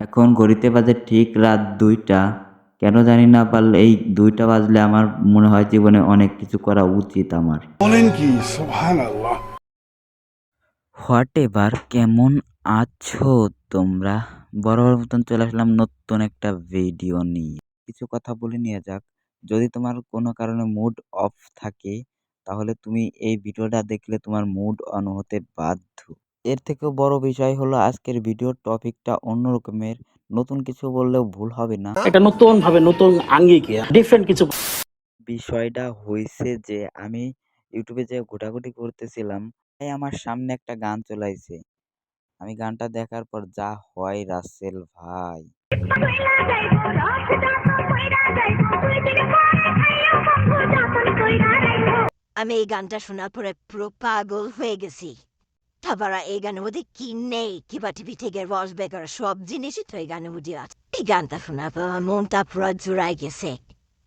এখন ঘড়িতে বাজে ঠিক রাত দুইটা। কেন জানি না পারলে এই দুইটা বাজলে আমার মনে হয় জীবনে অনেক কিছু করা উচিত আমার। বলেন কি? Whatever? কেমন আছো তোমরা? বড় বড় মতন চলে আসলাম নতুন একটা ভিডিও নিয়ে। কিছু কথা বলে নিয়ে যাক। যদি তোমার কোনো কারণে মুড অফ থাকে তাহলে তুমি এই ভিডিওটা দেখলে তোমার মুড অন হতে বাধ্য। এর থেকেও বড় বিষয় হলো আজকের ভিডিওর টপিকটা অন্য রকমের নতুন কিছু বললেও ভুল হবে না। এটা নতুন ভাবে নতুন আঙ্গিকে ডিফারেন্ট কিছু বিষয়টা হয়েছে যে আমি ইউটিউবে যে ঘোটাঘুটি করতেছিলাম তাই আমার সামনে একটা গান চলাইছে আমি গানটা দেখার পর যা হয় রাসেল ভাই। আমি এই গানটা শোনার পরে পুরো পাগল হয়ে গেছি। তারপরে এই গানের মধ্যে কি নেই? কিবা টিভি থেকে রস বেকার, সব জিনিসই তো এই গানের মধ্যে আছে। এই গানটা শোনার পর মনটা পুরো জোড়াই গেছে।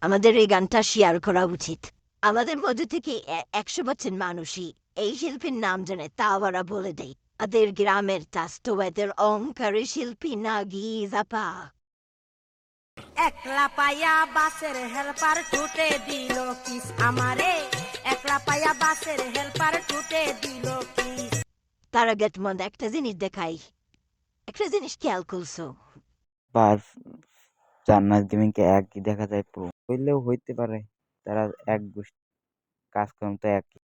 আমাদের এই গানটা শেয়ার করা উচিত। আমাদের মধ্যে থেকে একশো পার্সেন্ট মানুষই এই শিল্পীর নাম জানে তা ওরা বলে দেয়। তাদের গ্রামের তাস্তবেদের অঙ্কারে শিল্পী নাগি জাপা। একলা পায়া বাসের হেল্পার টুটে দিল কিস আমারে। একলা পায়া বাসের হেল্পার টুটে দিল কিস তার আগে একটা জিনিস দেখাই। একটা জিনিস খেয়াল করছ। বার জান্নাত দিমিনকে একই দেখা যায় প্রো। হইলেও হইতে পারে তারা এক গোষ্ঠী। কাজকর্ম তো একই।